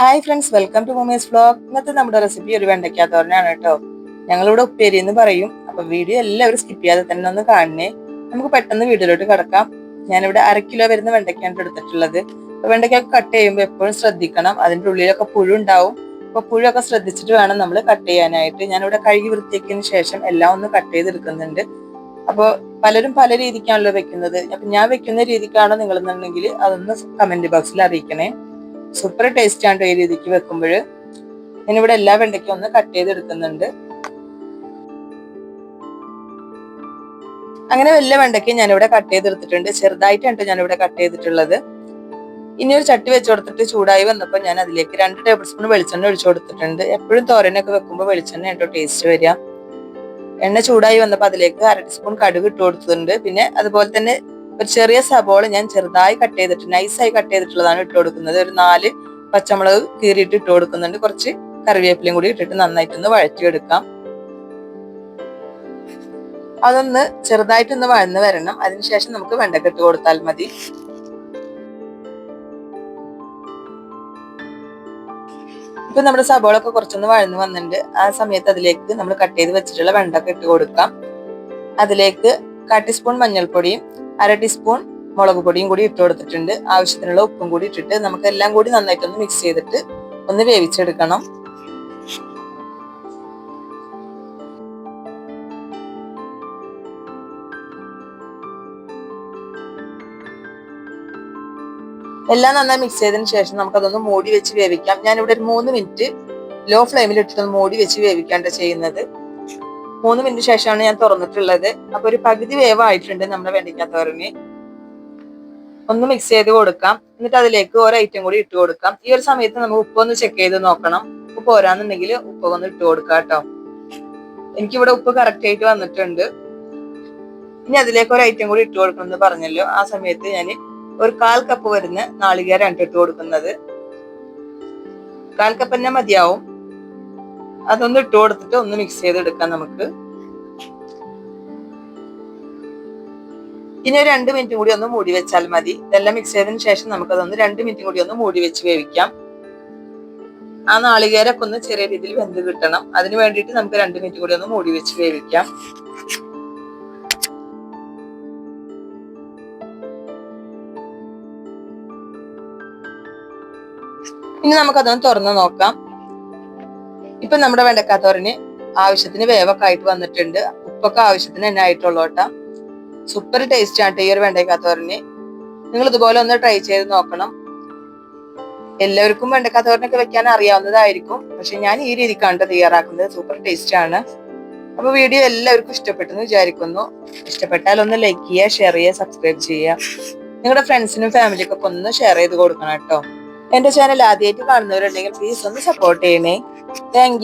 Hi friends welcome to moms blog ഇന്നത്തെ നമ്മുടെ recipe ഒരു വെണ്ടയ്ക്ക തോരനാണ് കേട്ടോ. ഞങ്ങളിവിടെ ഉപ്പേരി എന്ന് പറയും. അപ്പൊ വീഡിയോ എല്ലാവരും സ്കിപ്പ് ചെയ്യാതെ തന്നെ ഒന്ന് കാണണേ. നമുക്ക് പെട്ടെന്ന് വീഡിയോയിലോട്ട് കിടക്കാം. ഞാനിവിടെ അര കിലോ വരുന്ന വെണ്ടയ്ക്കാണ് എടുത്തിട്ടുള്ളത്. അപ്പൊ വെണ്ടയ്ക്കൊക്കെ കട്ട് ചെയ്യുമ്പോൾ എപ്പോഴും ശ്രദ്ധിക്കണം. അതിന്റെ ഉള്ളിലൊക്കെ പുഴു ഉണ്ടാവും. അപ്പൊ പുഴുവൊക്കെ ശ്രദ്ധിച്ചിട്ട് വേണം നമ്മൾ കട്ട് ചെയ്യാനായിട്ട്. ഞാനിവിടെ കഴുകി വൃത്തിയാക്കിയതിന് ശേഷം എല്ലാം ഒന്ന് കട്ട് ചെയ്തെടുക്കുന്നുണ്ട്. അപ്പോൾ പലരും പല രീതിക്കാണല്ലോ വെക്കുന്നത്. അപ്പൊ ഞാൻ വെക്കുന്ന രീതിക്കാണോ നിങ്ങളെന്നുണ്ടെങ്കിൽ അതൊന്ന് കമന്റ് ബോക്സിൽ അറിയിക്കണേ. സൂപ്പർ ടേസ്റ്റ് ആണ് ഈ രീതിക്ക് വെക്കുമ്പോൾ. ഞാനിവിടെ എല്ലാ വെണ്ടയ്ക്കും ഒന്ന് കട്ട് ചെയ്തെടുക്കുന്നുണ്ട്. അങ്ങനെ വലിയ വെണ്ടയ്ക്ക് ഞാനിവിടെ കട്ട് ചെയ്തെടുത്തിട്ടുണ്ട്. ചെറുതായിട്ടാണ് ഞാനിവിടെ കട്ട് ചെയ്തിട്ടുള്ളത്. ഇനി ഒരു ചട്ടി വെച്ച് കൊടുത്തിട്ട് ചൂടായി വന്നപ്പോൾ ഞാൻ അതിലേക്ക് രണ്ട് ടേബിൾ സ്പൂൺ വെളിച്ചെണ്ണ ഒഴിച്ചു കൊടുത്തിട്ടുണ്ട്. എപ്പോഴും തോരനൊക്കെ വെക്കുമ്പോൾ വെളിച്ചെണ്ണ കേട്ടോ ടേസ്റ്റ് വരിക. എണ്ണ ചൂടായി വന്നപ്പോൾ അതിലേക്ക് അര ടീസ്പൂൺ കടുക് ഇട്ട് കൊടുത്തിട്ടുണ്ട്. പിന്നെ അതുപോലെ തന്നെ ഒരു ചെറിയ സബോള ഞാൻ ചെറുതായി കട്ട് ചെയ്തിട്ട് നൈസായി കട്ട് ചെയ്തിട്ടുള്ളതാണ് ഇട്ട് കൊടുക്കുന്നത്. ഒരു നാല് പച്ചമുളക് കീറിയിട്ട് ഇട്ട് കൊടുക്കുന്നുണ്ട്. കുറച്ച് കറിവേപ്പിലയും കൂടി ഇട്ടിട്ട് നന്നായിട്ടൊന്ന് വഴറ്റിയെടുക്കാം. അതൊന്ന് ചെറുതായിട്ടൊന്ന് വഴന്ന് വരണം. അതിനുശേഷം നമുക്ക് വെണ്ടക്ക ഇട്ട് കൊടുത്താൽ മതി. ഇപ്പൊ നമ്മുടെ സബോളൊക്കെ കുറച്ചൊന്ന് വഴന്ന് വന്നിട്ടുണ്ട്. ആ സമയത്ത് അതിലേക്ക് നമ്മൾ കട്ട് ചെയ്ത് വെച്ചിട്ടുള്ള വെണ്ടക്ക ഇട്ട് കൊടുക്കാം. അതിലേക്ക് കാ ടീസ്പൂൺ മഞ്ഞൾപ്പൊടിയും അര ടീസ്പൂൺ മുളക് പൊടിയും കൂടി ഇട്ട് കൊടുത്തിട്ടുണ്ട്. ആവശ്യത്തിനുള്ള ഉപ്പും കൂടി ഇട്ടിട്ട് നമുക്ക് എല്ലാം കൂടി നന്നായിട്ടൊന്ന് മിക്സ് ചെയ്തിട്ട് ഒന്ന് വേവിച്ചെടുക്കണം. എല്ലാം നന്നായി മിക്സ് ചെയ്തതിന് ശേഷം നമുക്കതൊന്ന് മൂടി വെച്ച് വേവിക്കാം. ഞാനിവിടെ ഒരു മൂന്ന് മിനിറ്റ് ലോ ഫ്ലെയിമിൽ ഇട്ടിട്ടൊന്ന് മൂടി വെച്ച് വേവിക്കാണ്ട് ചെയ്യുന്നത്. മൂന്ന് മിനിറ്റ് ശേഷമാണ് ഞാൻ തുറന്നിട്ടുള്ളത്. അപ്പൊ ഒരു പകുതി വേവായിട്ടുണ്ട് നമ്മുടെ വെണ്ടയ്ക്കാത്തോരന്. ഒന്ന് മിക്സ് ചെയ്ത് കൊടുക്കാം. എന്നിട്ട് അതിലേക്ക് ഓരോ ഐറ്റം കൂടി ഇട്ട് കൊടുക്കാം. ഈ ഒരു സമയത്ത് നമുക്ക് ഉപ്പൊന്ന് ചെക്ക് ചെയ്ത് നോക്കണം. ഉപ്പ് പോരാന്നുണ്ടെങ്കിൽ ഉപ്പ് ഒന്ന് ഇട്ട് കൊടുക്കാം കേട്ടോ. എനിക്കിവിടെ ഉപ്പ് കറക്റ്റ് ആയിട്ട് വന്നിട്ടുണ്ട്. ഇനി അതിലേക്ക് ഒരു ഐറ്റം കൂടി ഇട്ട് കൊടുക്കണം എന്ന് പറഞ്ഞല്ലോ. ആ സമയത്ത് ഞാൻ ഒരു കാൽ കപ്പ് വരുന്ന നാളികേരാണ് ഇട്ട് കൊടുക്കുന്നത്. കാൽ കപ്പ് തന്നെ മതിയാവും. അതൊന്ന് ഇട്ട് കൊടുത്തിട്ട് ഒന്ന് മിക്സ് ചെയ്തെടുക്കാം നമുക്ക്. ഇനി ഒരു രണ്ട് മിനിറ്റ് കൂടി ഒന്ന് മൂടി വെച്ചാൽ മതി. ഇതെല്ലാം മിക്സ് ചെയ്തതിന് ശേഷം നമുക്ക് അതൊന്ന് രണ്ട് മിനിറ്റ് കൂടി ഒന്ന് മൂടി വെച്ച് വേവിക്കാം. ആ നാളികേരൊക്കെ ഒന്ന് ചെറിയ രീതിയിൽ വെന്ത് കിട്ടണം. അതിന് വേണ്ടിയിട്ട് നമുക്ക് രണ്ട് മിനിറ്റ് കൂടി ഒന്ന് മൂടി വെച്ച് വേവിക്കാം. ഇനി നമുക്കതൊന്ന് തുറന്ന് നോക്കാം. ഇപ്പൊ നമ്മുടെ വെണ്ടക്കാത്തോരന് ആവശ്യത്തിന് വേവൊക്കെ ആയിട്ട് വന്നിട്ടുണ്ട്. ഉപ്പൊക്കെ ആവശ്യത്തിന് തന്നെ ആയിട്ടുള്ളൂ കേട്ടോ. സൂപ്പർ ടേസ്റ്റ് ആണ് ഈ ഒരു വെണ്ടക്കാത്തോരന്. നിങ്ങൾ ഇതുപോലെ ഒന്ന് ട്രൈ ചെയ്ത് നോക്കണം. എല്ലാവർക്കും വെണ്ടക്കാത്തോരനൊക്കെ വെക്കാൻ അറിയാവുന്നതായിരിക്കും. പക്ഷെ ഞാൻ ഈ രീതിക്കാണ് തയ്യാറാക്കുന്നത്. സൂപ്പർ ടേസ്റ്റ് ആണ്. അപ്പൊ വീഡിയോ എല്ലാവർക്കും ഇഷ്ടപ്പെട്ടെന്ന് വിചാരിക്കുന്നു. ഇഷ്ടപ്പെട്ടാൽ ഒന്ന് ലൈക്ക് ചെയ്യുക ഷെയർ ചെയ്യുക സബ്സ്ക്രൈബ് ചെയ്യുക. നിങ്ങളുടെ ഫ്രണ്ട്സിനും ഫാമിലിക്കൊക്കെ ഒന്ന് ഷെയർ ചെയ്ത് കൊടുക്കണം കേട്ടോ എന്റെ ചാനൽ ആദ്യമായിട്ട് കാണുന്നവരുണ്ടെങ്കിൽ പ്ലീസ് ഒന്ന് സപ്പോർട്ട് ചെയ്യണേ. താങ്ക്